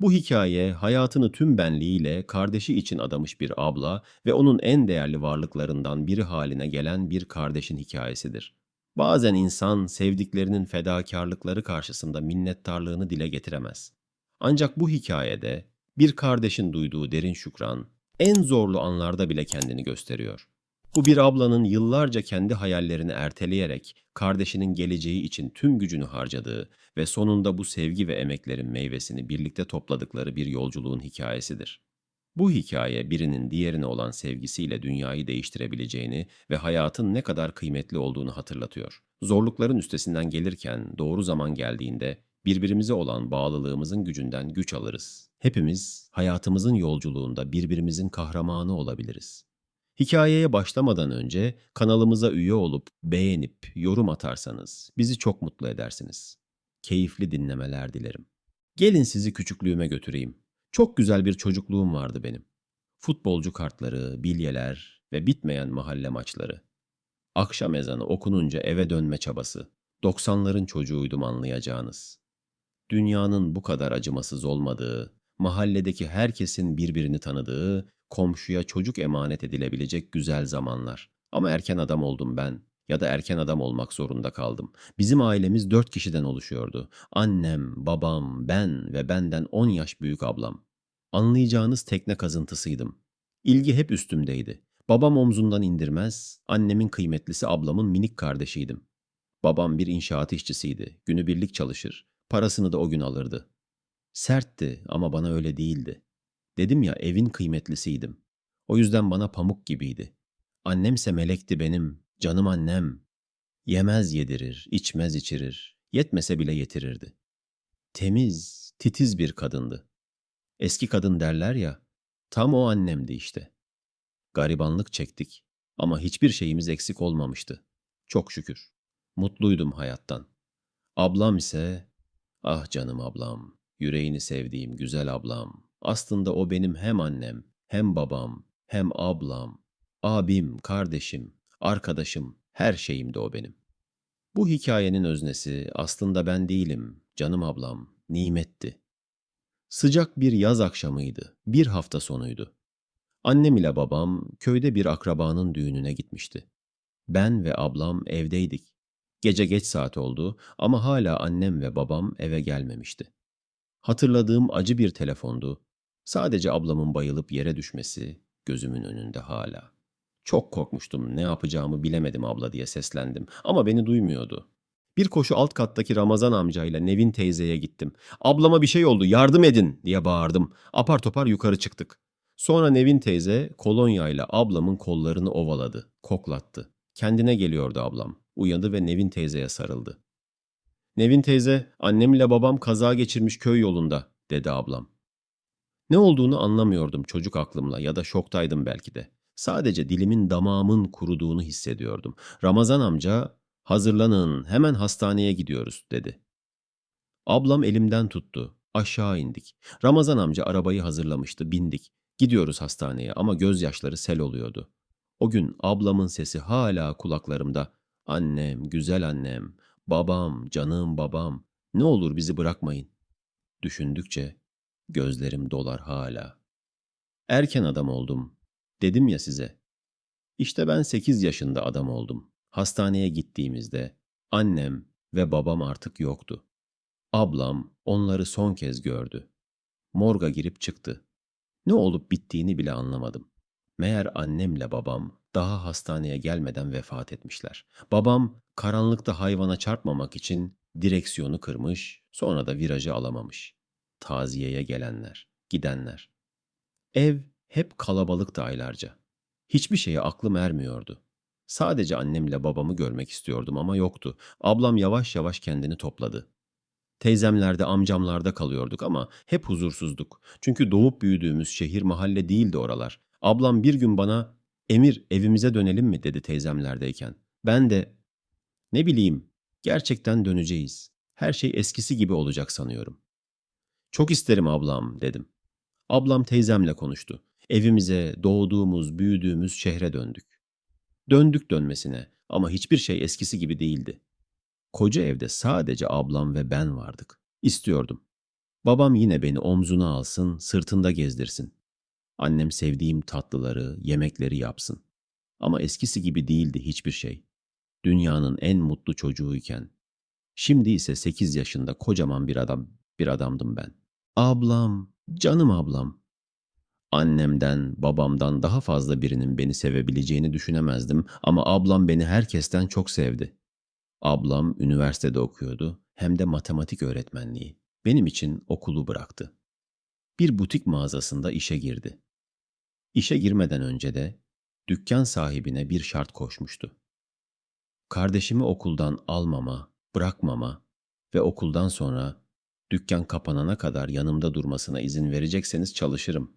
Bu hikaye hayatını tüm benliğiyle kardeşi için adamış bir abla ve onun en değerli varlıklarından biri haline gelen bir kardeşin hikayesidir. Bazen insan sevdiklerinin fedakarlıkları karşısında minnettarlığını dile getiremez. Ancak bu hikayede bir kardeşin duyduğu derin şükran en zorlu anlarda bile kendini gösteriyor. Bu bir ablanın yıllarca kendi hayallerini erteleyerek kardeşinin geleceği için tüm gücünü harcadığı ve sonunda bu sevgi ve emeklerin meyvesini birlikte topladıkları bir yolculuğun hikayesidir. Bu hikaye birinin diğerine olan sevgisiyle dünyayı değiştirebileceğini ve hayatın ne kadar kıymetli olduğunu hatırlatıyor. Zorlukların üstesinden gelirken doğru zaman geldiğinde birbirimize olan bağlılığımızın gücünden güç alırız. Hepimiz hayatımızın yolculuğunda birbirimizin kahramanı olabiliriz. Hikayeye başlamadan önce kanalımıza üye olup beğenip yorum atarsanız bizi çok mutlu edersiniz. Keyifli dinlemeler dilerim. Gelin sizi küçüklüğüme götüreyim. Çok güzel bir çocukluğum vardı benim. Futbolcu kartları, bilyeler ve bitmeyen mahalle maçları. Akşam ezanı okununca eve dönme çabası. 90'ların çocuğuydum anlayacağınız. Dünyanın bu kadar acımasız olmadığı, mahalledeki herkesin birbirini tanıdığı, komşuya çocuk emanet edilebilecek güzel zamanlar. Ama erken adam oldum ben ya da erken adam olmak zorunda kaldım. Bizim ailemiz dört kişiden oluşuyordu. Annem, babam, ben ve benden on yaş büyük ablam. Anlayacağınız tekne kazıntısıydım. İlgi hep üstümdeydi. Babam omzundan indirmez, annemin kıymetlisi ablamın minik kardeşiydim. Babam bir inşaat işçisiydi. Günübirlik çalışır. Parasını da o gün alırdı. Sertti ama bana öyle değildi. Dedim ya evin kıymetlisiydim. O yüzden bana pamuk gibiydi. Annemse melekti benim, canım annem. Yemez yedirir, içmez içirir, yetmese bile yetirirdi. Temiz, titiz bir kadındı. Eski kadın derler ya, tam o annemdi işte. Garibanlık çektik ama hiçbir şeyimiz eksik olmamıştı. Çok şükür. Mutluydum hayattan. Ablam ise, ah canım ablam, yüreğini sevdiğim güzel ablam. Aslında o benim hem annem, hem babam, hem ablam, abim, kardeşim, arkadaşım, her şeyimdi o benim. Bu hikayenin öznesi aslında ben değilim, canım ablam, nimetti. Sıcak bir yaz akşamıydı, bir hafta sonuydu. Annem ile babam köyde bir akrabanın düğününe gitmişti. Ben ve ablam evdeydik. Gece geç saat oldu ama hala annem ve babam eve gelmemişti. Hatırladığım acı bir telefondu. Sadece ablamın bayılıp yere düşmesi gözümün önünde hala. Çok korkmuştum, ne yapacağımı bilemedim abla diye seslendim ama beni duymuyordu. Bir koşu alt kattaki Ramazan amcayla Nevin teyzeye gittim. Ablama bir şey oldu, yardım edin diye bağırdım. Apar topar yukarı çıktık. Sonra Nevin teyze kolonyayla ablamın kollarını ovaladı, koklattı. Kendine geliyordu ablam. Uyandı ve Nevin teyzeye sarıldı. Nevin teyze, annemle babam kaza geçirmiş köy yolunda, dedi ablam. Ne olduğunu anlamıyordum çocuk aklımla ya da şoktaydım belki de. Sadece dilimin damağımın kuruduğunu hissediyordum. Ramazan amca, hazırlanın hemen hastaneye gidiyoruz, dedi. Ablam elimden tuttu. Aşağı indik. Ramazan amca arabayı hazırlamıştı, bindik. Gidiyoruz hastaneye ama gözyaşları sel oluyordu. O gün ablamın sesi hala kulaklarımda. Annem, güzel annem, babam, canım babam, ne olur bizi bırakmayın. Düşündükçe gözlerim dolar hala. Erken adam oldum. Dedim ya size. İşte ben 8 yaşında adam oldum. Hastaneye gittiğimizde annem ve babam artık yoktu. Ablam onları son kez gördü. Morga girip çıktı. Ne olup bittiğini bile anlamadım. Meğer annemle babam daha hastaneye gelmeden vefat etmişler. Babam karanlıkta hayvana çarpmamak için direksiyonu kırmış, sonra da virajı alamamış. Taziyeye gelenler, gidenler. Ev hep kalabalıktı aylarca. Hiçbir şeye aklım ermiyordu. Sadece annemle babamı görmek istiyordum ama yoktu. Ablam yavaş yavaş kendini topladı. Teyzemlerde, amcamlarda kalıyorduk ama hep huzursuzduk. Çünkü doğup büyüdüğümüz şehir mahalle değildi oralar. Ablam bir gün bana "Emir, evimize dönelim mi?" dedi teyzemlerdeyken. Ben de "Ne bileyim, gerçekten döneceğiz. Her şey eskisi gibi olacak sanıyorum." "Çok isterim ablam." dedim. Ablam teyzemle konuştu. Evimize, doğduğumuz, büyüdüğümüz şehre döndük. Döndük dönmesine ama hiçbir şey eskisi gibi değildi. Koca evde sadece ablam ve ben vardık. İstiyordum. Babam yine beni omzuna alsın, sırtında gezdirsin. Annem sevdiğim tatlıları, yemekleri yapsın. Ama eskisi gibi değildi hiçbir şey. Dünyanın en mutlu çocuğuyken. Şimdi ise 8 yaşında kocaman bir adam, bir adamdım ben. Ablam, canım ablam. Annemden, babamdan daha fazla birinin beni sevebileceğini düşünemezdim ama ablam beni herkesten çok sevdi. Ablam üniversitede okuyordu hem de matematik öğretmenliği. Benim için okulu bıraktı. Bir butik mağazasında işe girdi. İşe girmeden önce de dükkan sahibine bir şart koşmuştu. Kardeşimi okuldan almama, bırakmama ve okuldan sonra dükkan kapanana kadar yanımda durmasına izin verecekseniz çalışırım.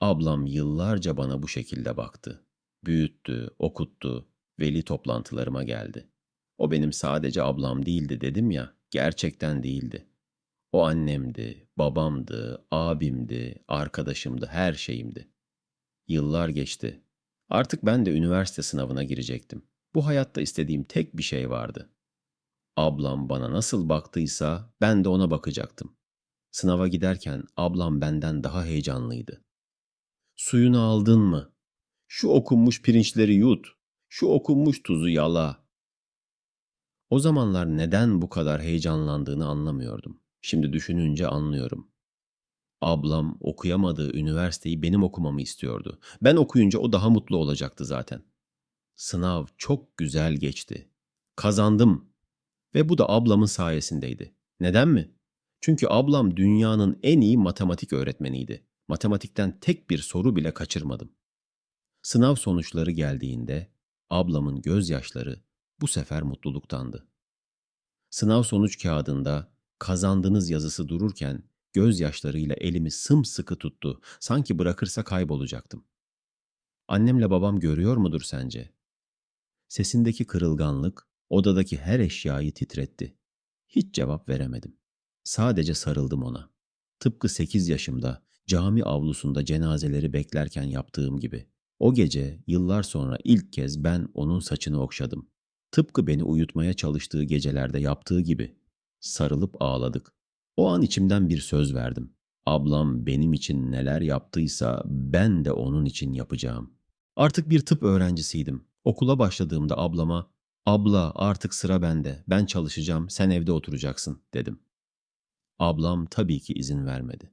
Ablam yıllarca bana bu şekilde baktı. Büyüttü, okuttu, veli toplantılarıma geldi. O benim sadece ablam değildi dedim ya, gerçekten değildi. O annemdi, babamdı, abimdi, arkadaşımdı, her şeyimdi. Yıllar geçti. Artık ben de üniversite sınavına girecektim. Bu hayatta istediğim tek bir şey vardı. Ablam bana nasıl baktıysa ben de ona bakacaktım. Sınava giderken ablam benden daha heyecanlıydı. Suyunu aldın mı? Şu okunmuş pirinçleri yut. Şu okunmuş tuzu yala. O zamanlar neden bu kadar heyecanlandığını anlamıyordum. Şimdi düşününce anlıyorum. Ablam okuyamadığı üniversiteyi benim okumamı istiyordu. Ben okuyunca o daha mutlu olacaktı zaten. Sınav çok güzel geçti. Kazandım. Ve bu da ablamın sayesindeydi. Neden mi? Çünkü ablam dünyanın en iyi matematik öğretmeniydi. Matematikten tek bir soru bile kaçırmadım. Sınav sonuçları geldiğinde ablamın gözyaşları bu sefer mutluluktandı. Sınav sonuç kağıdında kazandınız yazısı dururken gözyaşlarıyla elimi sımsıkı tuttu. Sanki bırakırsa kaybolacaktım. Annemle babam görüyor mudur sence? Sesindeki kırılganlık odadaki her eşyayı titretti. Hiç cevap veremedim. Sadece sarıldım ona. Tıpkı sekiz yaşımda cami avlusunda cenazeleri beklerken yaptığım gibi. O gece yıllar sonra ilk kez ben onun saçını okşadım. Tıpkı beni uyutmaya çalıştığı gecelerde yaptığı gibi. Sarılıp ağladık. O an içimden bir söz verdim. Ablam benim için neler yaptıysa ben de onun için yapacağım. Artık bir tıp öğrencisiydim. Okula başladığımda ablama, "Abla, artık sıra bende. Ben çalışacağım, sen evde oturacaksın." dedim. Ablam tabii ki izin vermedi.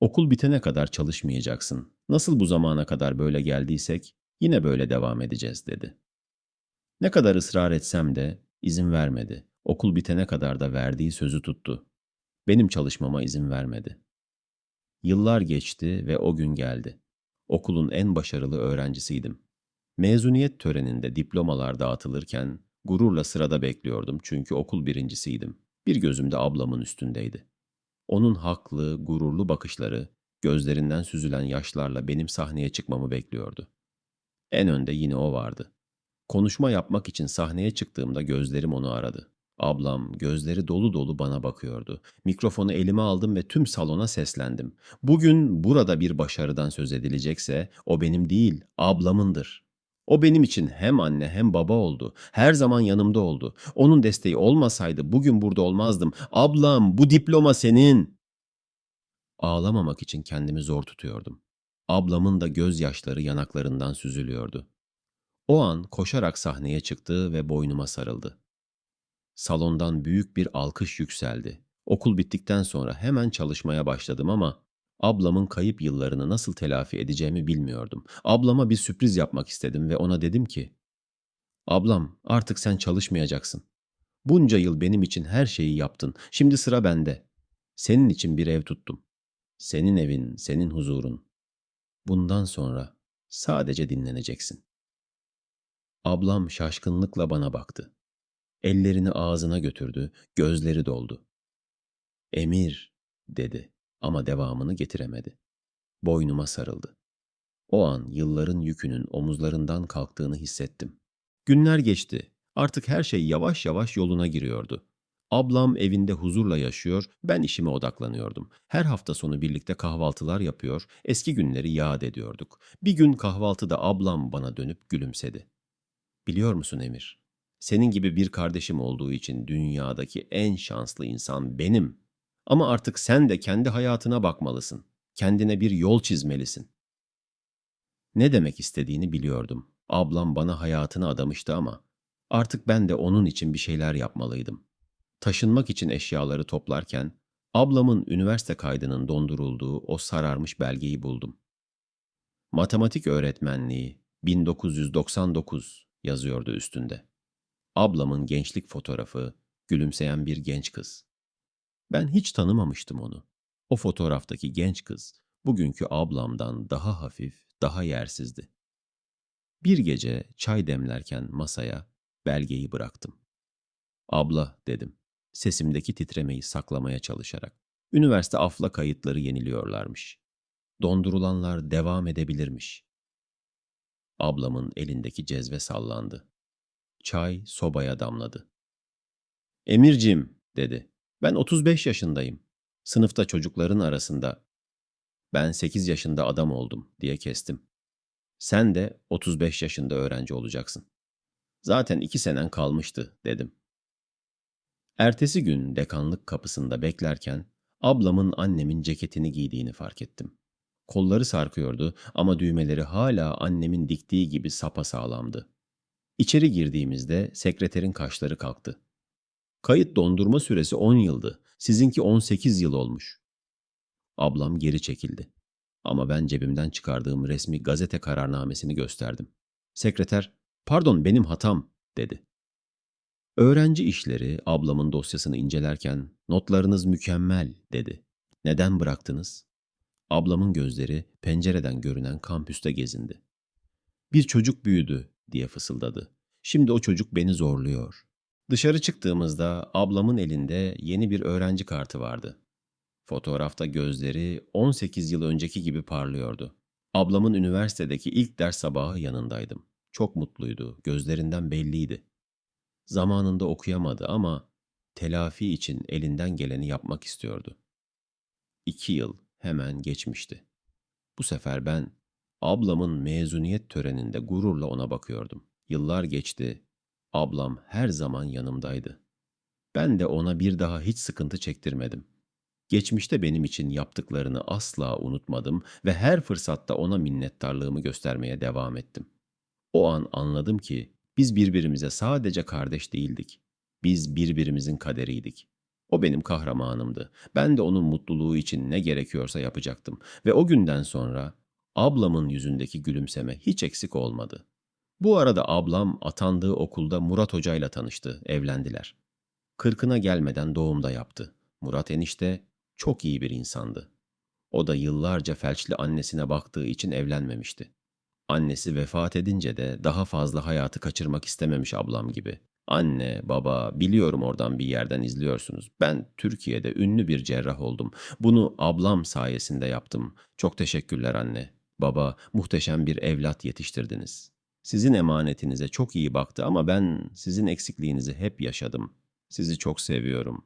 Okul bitene kadar çalışmayacaksın. Nasıl bu zamana kadar böyle geldiysek yine böyle devam edeceğiz dedi. Ne kadar ısrar etsem de izin vermedi. Okul bitene kadar da verdiği sözü tuttu. Benim çalışmama izin vermedi. Yıllar geçti ve o gün geldi. Okulun en başarılı öğrencisiydim. Mezuniyet töreninde diplomalar dağıtılırken gururla sırada bekliyordum çünkü okul birincisiydim. Bir gözüm de ablamın üstündeydi. Onun haklı, gururlu bakışları, gözlerinden süzülen yaşlarla benim sahneye çıkmamı bekliyordu. En önde yine o vardı. Konuşma yapmak için sahneye çıktığımda gözlerim onu aradı. Ablam gözleri dolu dolu bana bakıyordu. Mikrofonu elime aldım ve tüm salona seslendim. Bugün burada bir başarıdan söz edilecekse o benim değil, ablamındır. O benim için hem anne hem baba oldu. Her zaman yanımda oldu. Onun desteği olmasaydı bugün burada olmazdım. Ablam bu diploma senin. Ağlamamak için kendimi zor tutuyordum. Ablamın da gözyaşları yanaklarından süzülüyordu. O an koşarak sahneye çıktı ve boynuma sarıldı. Salondan büyük bir alkış yükseldi. Okul bittikten sonra hemen çalışmaya başladım ama ablamın kayıp yıllarını nasıl telafi edeceğimi bilmiyordum. Ablama bir sürpriz yapmak istedim ve ona dedim ki, Ablam artık sen çalışmayacaksın. Bunca yıl benim için her şeyi yaptın. Şimdi sıra bende. Senin için bir ev tuttum. Senin evin, senin huzurun. Bundan sonra sadece dinleneceksin. Ablam şaşkınlıkla bana baktı. Ellerini ağzına götürdü, gözleri doldu. Emir, dedi ama devamını getiremedi. Boynuma sarıldı. O an yılların yükünün omuzlarından kalktığını hissettim. Günler geçti. Artık her şey yavaş yavaş yoluna giriyordu. Ablam evinde huzurla yaşıyor, ben işime odaklanıyordum. Her hafta sonu birlikte kahvaltılar yapıyor, eski günleri yad ediyorduk. Bir gün kahvaltıda ablam bana dönüp gülümsedi. Biliyor musun Emir? Senin gibi bir kardeşim olduğu için dünyadaki en şanslı insan benim. Ama artık sen de kendi hayatına bakmalısın. Kendine bir yol çizmelisin. Ne demek istediğini biliyordum. Ablam bana hayatını adamıştı ama artık ben de onun için bir şeyler yapmalıydım. Taşınmak için eşyaları toplarken ablamın üniversite kaydının dondurulduğu o sararmış belgeyi buldum. Matematik öğretmenliği 1999 yazıyordu üstünde. Ablamın gençlik fotoğrafı, gülümseyen bir genç kız. Ben hiç tanımamıştım onu. O fotoğraftaki genç kız bugünkü ablamdan daha hafif, daha yersizdi. Bir gece çay demlerken masaya belgeyi bıraktım. Abla dedim, sesimdeki titremeyi saklamaya çalışarak. Üniversite afla kayıtları yeniliyorlarmış. Dondurulanlar devam edebilirmiş. Ablamın elindeki cezve sallandı. Çay sobaya damladı. Emircim dedi. Ben 35 yaşındayım. Sınıfta çocukların arasında. Ben 8 yaşında adam oldum diye kestim. Sen de 35 yaşında öğrenci olacaksın. Zaten iki senen kalmıştı dedim. Ertesi gün dekanlık kapısında beklerken ablamın annemin ceketini giydiğini fark ettim. Kolları sarkıyordu ama düğmeleri hala annemin diktiği gibi sapasağlamdı. İçeri girdiğimizde sekreterin kaşları kalktı. Kayıt dondurma süresi 10 yıldı. Sizinki 18 yıl olmuş. Ablam geri çekildi. Ama ben cebimden çıkardığım resmi gazete kararnamesini gösterdim. Sekreter, pardon benim hatam, dedi. Öğrenci işleri ablamın dosyasını incelerken notlarınız mükemmel, dedi. Neden bıraktınız? Ablamın gözleri pencereden görünen kampüste gezindi. Bir çocuk büyüdü diye fısıldadı. Şimdi o çocuk beni zorluyor. Dışarı çıktığımızda ablamın elinde yeni bir öğrenci kartı vardı. Fotoğrafta gözleri 18 yıl önceki gibi parlıyordu. Ablamın üniversitedeki ilk ders sabahı yanındaydım. Çok mutluydu, gözlerinden belliydi. Zamanında okuyamadı ama telafi için elinden geleni yapmak istiyordu. İki yıl hemen geçmişti. Bu sefer ben ablamın mezuniyet töreninde gururla ona bakıyordum. Yıllar geçti, ablam her zaman yanımdaydı. Ben de ona bir daha hiç sıkıntı çektirmedim. Geçmişte benim için yaptıklarını asla unutmadım ve her fırsatta ona minnettarlığımı göstermeye devam ettim. O an anladım ki biz birbirimize sadece kardeş değildik. Biz birbirimizin kaderiydik. O benim kahramanımdı. Ben de onun mutluluğu için ne gerekiyorsa yapacaktım. Ve o günden sonra ablamın yüzündeki gülümseme hiç eksik olmadı. Bu arada ablam atandığı okulda Murat Hoca ile tanıştı, evlendiler. Kırkına gelmeden doğumda yaptı. Murat enişte çok iyi bir insandı. O da yıllarca felçli annesine baktığı için evlenmemişti. Annesi vefat edince de daha fazla hayatı kaçırmak istememiş ablam gibi. Anne, baba, biliyorum oradan bir yerden izliyorsunuz. Ben Türkiye'de ünlü bir cerrah oldum. Bunu ablam sayesinde yaptım. Çok teşekkürler anne. Baba, muhteşem bir evlat yetiştirdiniz. Sizin emanetinize çok iyi baktı ama ben sizin eksikliğinizi hep yaşadım. Sizi çok seviyorum.